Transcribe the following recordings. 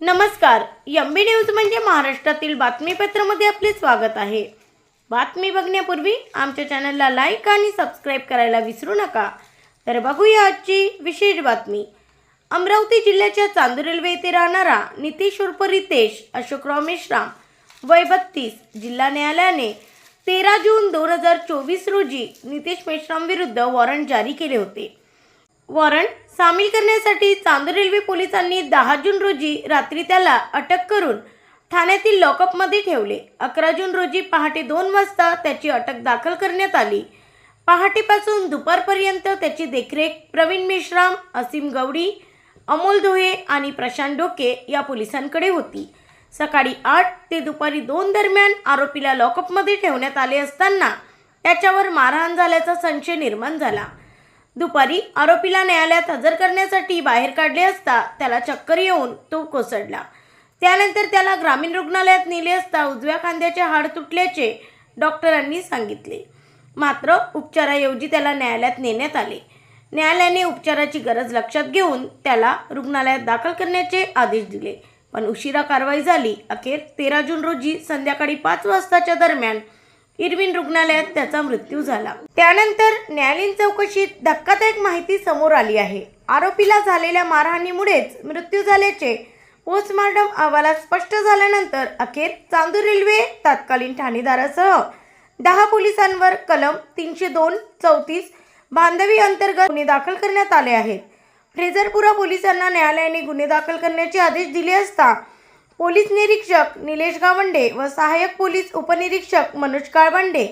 नमस्कार यम्बी न्यूज म्हणजे महाराष्ट्रातील बातमीपत्रामध्ये आपले स्वागत आहे. बातमी बघण्यापूर्वी आमच्या चॅनलला लाईक आणि सबस्क्राईब करायला विसरू नका. तर बघूया आजची विशेष बातमी. अमरावती जिल्ह्याच्या चांदूर रेल्वे येथे राहणारा नितीश उर्फ रितेश अशोकराव मेश्राम वय बत्तीस जिल्हा न्यायालयाने तेरा जून दोन हजार चोवीस रोजी नितेश मेश्राम विरुद्ध वॉरंट जारी केले होते. वॉरंट सामील करण्यासाठी चांदूर रेल्वे पोलिसांनी दहा जून रोजी रात्री त्याला अटक करून ठाण्यातील लॉकअपमध्ये ठेवले. अकरा जून रोजी पहाटे दोन वाजता त्याची अटक दाखल करण्यात आली. पहाटेपासून दुपारपर्यंत त्याची देखरेख प्रवीण मेश्राम असीम गवडी अमोल धोये आणि प्रशांत डोके या पोलिसांकडे होती. सकाळी आठ ते दुपारी दोन दरम्यान आरोपीला लॉकअपमध्ये ठेवण्यात आले असताना त्याच्यावर मारहाण झाल्याचा संशय निर्माण झाला. दुपारी आरोपीला न्यायालयात हजर करण्यासाठी बाहेर काढले असता त्याला चक्कर येऊन तो कोसळला. त्यानंतर त्याला ग्रामीण रुग्णालयात नेले असता उजव्या खांद्याचे हाड तुटल्याचे डॉक्टरांनी सांगितले. मात्र उपचाराऐवजी त्याला न्यायालयात नेण्यात आले. न्यायालयाने उपचाराची गरज लक्षात घेऊन त्याला रुग्णालयात दाखल करण्याचे आदेश दिले. पण उशिरा कारवाई झाली. अखेर तेरा जून रोजी संध्याकाळी पाच वाजताच्या दरम्यान इरविन रुग्णालयात त्याचा मृत्यू झाला. त्यानंतर न्यायालयीन चौकशीत धक्कादायक माहिती समोर आली आहे. आरोपीला झालेल्या मारहाणीमुळेच मृत्यू झाल्याचे पोस्टमॉर्टम अहवालात स्पष्ट झाल्यानंतर अखेर चांदूर रेल्वे तत्कालीन ठाणेदारासह दहा पोलिसांवर कलम तीनशे दोन चौतीस बांधवी अंतर्गत गुन्हे दाखल करण्यात आले आहेत. फ्रेझरपुरा पोलिसांना न्यायालयाने गुन्हे दाखल करण्याचे आदेश दिले असता पोलीस निरीक्षक निलेश गावंडे व सहाय्यक पोलीस उपनिरीक्षक मनोज काळबंडे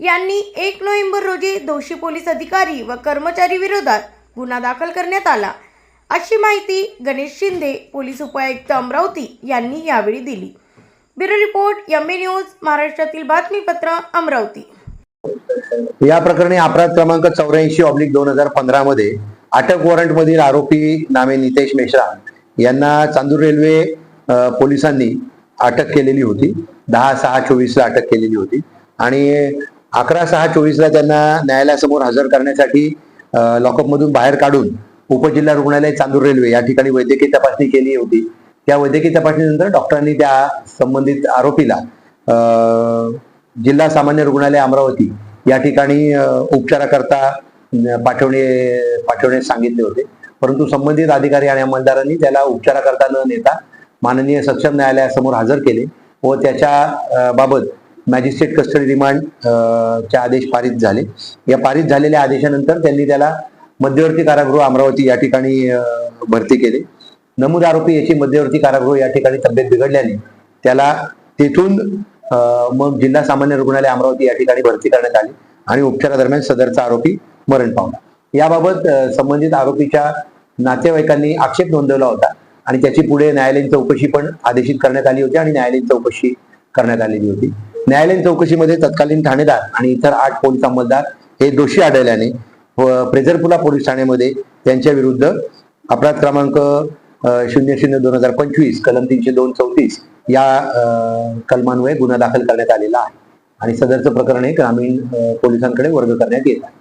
यांनी एक नोव्हेंबर रोजी दोषी पोलीस अधिकारी व कर्मचारी विरोधात गुन्हा दाखल करण्यात आला. अशी माहिती गणेश शिंदे पोलीस उपायुक्त अमरावती यांनी यावेळी दिली. ब्युरो रिपोर्ट एम न्यूज महाराष्ट्रातील बातमीपत्र अमरावती. या प्रकरणी अपराध क्रमांक चौऱ्याऐंशी ऑब्लिक दोन हजार पंधरा मध्ये अटक वॉरंट मधील आरोपी नामे नितेश मेश्राम यांना चांदूर रेल्वे पोलिसांनी अटक केलेली होती. दहा सहा चोवीसला अटक केलेली होती. आणि अकरा सहा चोवीसला त्यांना न्यायालयासमोर हजर करण्यासाठी लॉकअप मधून बाहेर काढून उपजिल्हा रुग्णालय चांदूर रेल्वे या ठिकाणी वैद्यकीय तपासणी केली होती. त्या वैद्यकीय तपासणीनंतर डॉक्टरांनी त्या संबंधित आरोपीला जिल्हा सामान्य रुग्णालय अमरावती या ठिकाणी उपचाराकरता पाठवणे पाठवणे पाठवण्यास सांगितले होते. परंतु संबंधित अधिकारी आणि अंमलदारांनी त्याला उपचाराकरता न नेता माननीय सक्षम न्यायालयासमोर हजर केले व त्याच्या बाबत मॅजिस्ट्रेट कस्टडी रिमांड चे आदेश पारित झाले. या पारित झालेल्या आदेशानंतर त्यांनी त्याला मध्यवर्ती कारागृह अमरावती या ठिकाणी भरती केले. नमूद आरोपी याची मध्यवर्ती कारागृह या ठिकाणी तब्येत बिघडल्याने त्याला तेथून मग जिल्हा सामान्य रुग्णालय अमरावती या ठिकाणी भरती करण्यात आली आणि उपचारादरम्यान सदरचा आरोपी मरण पावला. याबाबत संबंधित आरोपीच्या नातेवाईकांनी आक्षेप नोंदवला होता. आणि त्याची पुढे न्यायालयीन चौकशी पण आदेशित करण्यात आली होती आणि न्यायालयीन चौकशी करण्यात आलेली होती. न्यायालयीन चौकशीमध्ये तत्कालीन ठाणेदार आणि इतर आठ पोलीस अंमलदार हे दोषी आढळल्याने प्रेझरपुला पोलीस ठाण्यामध्ये त्यांच्या विरुद्ध अपराध क्रमांक शून्य शून्य दोन हजार पंचवीस कलम तीनशे दोन चौतीस या कलमांमुळे गुन्हा दाखल करण्यात आलेला आहे. आणि सदरचं प्रकरण हे ग्रामीण पोलिसांकडे वर्ग करण्यात येत आहे.